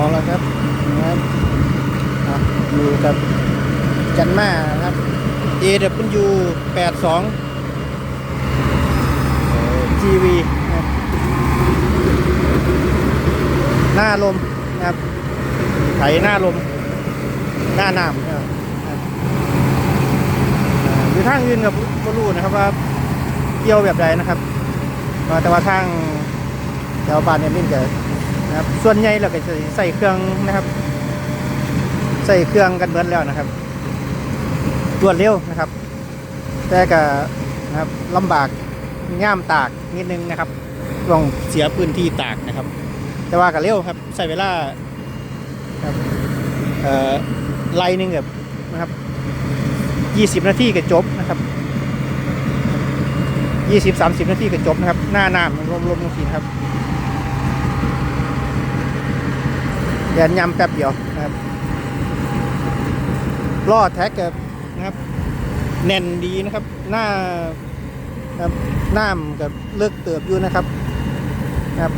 เอาละครับนะครับอะอยู่กับจันมานะครับ AW 82 GV นะครับหน้าลมนะครับไถหน้าลม หน้าน้ำนะครับอ่าอยู่ทางอื่นกับบรู้นะครับว่าเกี่ยวแบบใดนะครับ แต่ว่าทางแถวบ้านเนี่ยมินก็ นะครับ ส่วนใหญ่เราก็จะใส่เครื่องนะครับ ใส่เครื่องกันเบิดแล้วนะครับรวดเร็วนะครับ แต่ก็นะครับลำบากง่ามตากนิดนึงนะครับต้องเสียพื้นที่ตากนะครับ แต่ว่าก็เร็วครับ ใส่เวลาครับเอ่อไล่หนึงแบบนะครับยี่สิบนาทีก็จบนะครับยี่สิบสามสิบนาทีก็จบนะครับ หน้าน้ำรวมๆลงสีนะครับ เดี๋ยวยำแป๊บเดียวนะครับล่อแท็กกับนะครับ แน่นดีนะครับ หน้าครับน้ำกับเลือกเติบอยู่นะครับนะครับ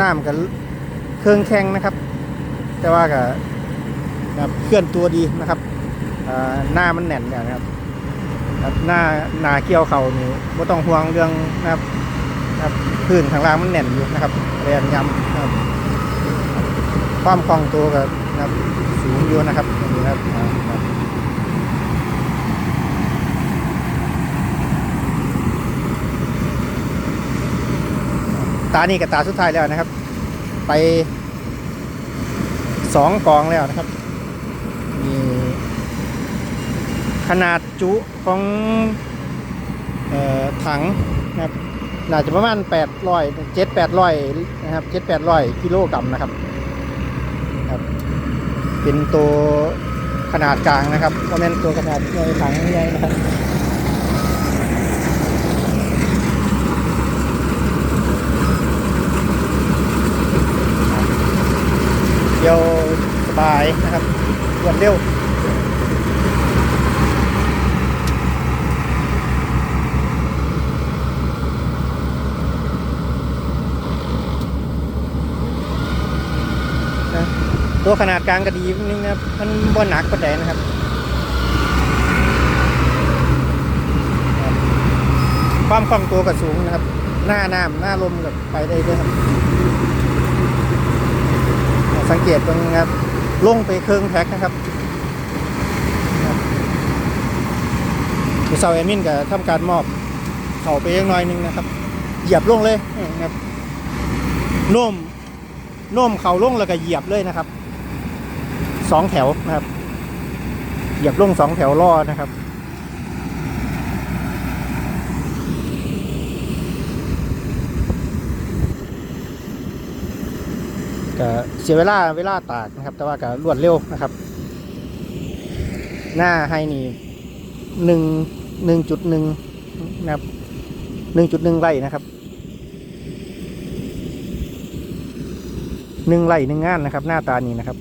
น้ำกับเครื่องแข็งนะครับ แต่ว่ากับนะครับเคลื่อนตัวดีนะครับหน้ามันแน่นเนี่ยนะครับครับหน้าหนาเกี่ยวเข่านี่ไม่ต้องห่วงเรื่องนะครับนะครับพื้นข้างล่างมันแน่นอยู่นะครับแรงยำครับ ความคล่องตัวกับนะครับสูงอยู่นะครับนี่นะครับอ่าครับตานี่กับตาสุดท้ายแล้วนะครับ ไปสองกองแล้วนะครับมีขนาดจุของออถังนะครับน่าจะประมาณ800 7 800นะครับ7 800กิโลกรัมนะครับ เป็นตัวขนาดกลางนะครับโมเมนตัวขนาดใหญ่ถังใหญ่นะครับเดียวสบายนะครับรวดเร็ว ตัวขนาดกลางก็ดีนิดนึงนะครับ มันบ่หนักกว่าใดนะครับความคล่องตัวก็สูงนะครับ หน้าน้ำหน้าลมกับไปได้ด้วยครับ สังเกตตรงนะครับลงไปเครื่องแพ็คนะครับเซาแอมินก็ทำการมอบเข่าไปยังน้อยนึงนะครับ เหยียบลงเลยนะครับโน้มโน้มเข่าลงแล้วก็เหยียบเลยนะครับ สองแถวนะครับเหยียบลงสองแถวล่อนะครับก็เสียเวลาเวลาตากนะครับ แต่ว่าก็รวดเร็วนะครับ หน้าให้นี่หนึ่งหนึ่งจุดหนึ่งนะครับหนึ่งจุดหนึ่งไร่นะครับหนึ่งไร่หนึ่งงานนะครับ หน้าตานี้นะครับ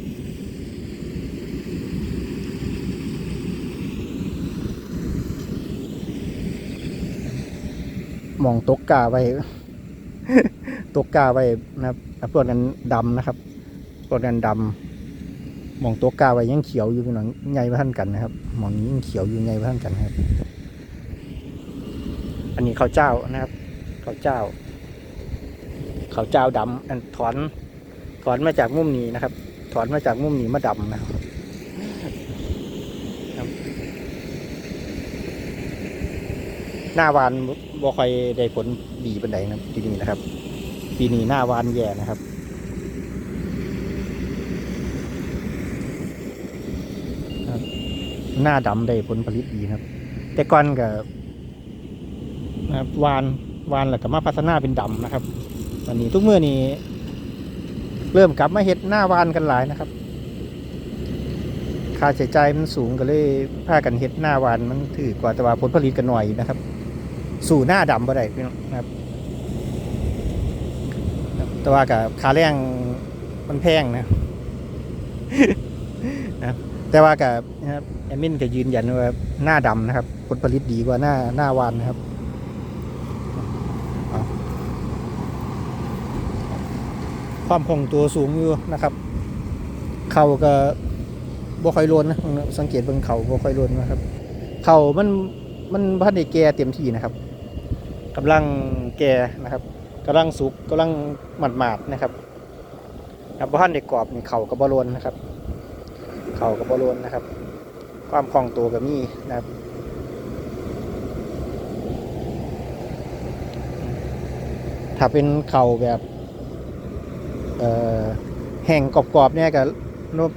มองตกกาไว้ ตกกาไว้นะครับพวกนั้นดำนะครับพวกนั้นดำมองตกกาไว้ยังเขียวอยู่พี่น้องใหญ่มาท่านกันนะครับมองนี้ยังเขียวอยู่ใหญ่มาท่านกันครับ อันนี้ข้าวเจ้านะครับข้าวเจ้าข้าวเจ้าดำอันถอนถอนมาจากมุมนี้นะครับ ถอนมาจากมุมนี้มาดำนะครับ หน้าวานบ่ค่อยได้ผลดีปันใดนะครับปีนี้นะครับ ปีนี้หน้าวานแย่นะครับหน้าดำได้ผลผลิตดีครับ แต่ก่อนกับนะครับวานวานแล้วก็มาพัฒนาเป็นดำนะครับตอนนี้ทุกเมื่อนี้ เริ่มกลับมาเฮ็ดหน้าวานกันหลายนะครับค่าใช้จ่ายมันสูงก็เลยพากันเฮ็ดหน้าวานมันถือกว่าแต่ว่าผลผลิตกันหน่อยนะครับ สู่หน้าดำบ่ได้พี่น้องครับ แต่ว่ากับค่าแรงมันแพงนะนะแต่ว่ากับนะครับแอมินก็ยืนยันว่าหน้าดำนะครับ ผลผลิตดีกว่าหน้าหน้าวานนะครับความคงตัวสูงอยู่นะครับ เข่าก็บ่ค่อยโลนนะสังเกตเบิ่งเข่าบ่ค่อยโลนนะครับ เข่ามันมันบ่ทันได้แก่เต็มที่นะครับ กำลังแก่นะครับกำลังสุกกำลังหมาดๆนะครับครับบ่ทันได้กกรอบนี่เข่าก็บ่โลนนะครับ เข่าก็บ่โลนนะครับ ความคล่องตัวก็มีนะครับถ้าเป็นเข่าแบบแห้งกรอบๆเนี่ยก็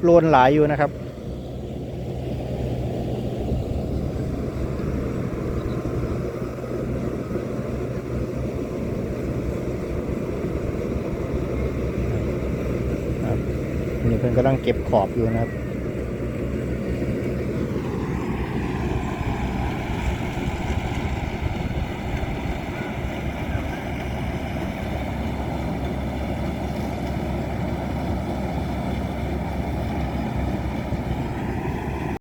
โลนหลายอยู่นะครับ ครับอันนี่ เพิ่นกำลังเก็บขอบอยู่นะครับ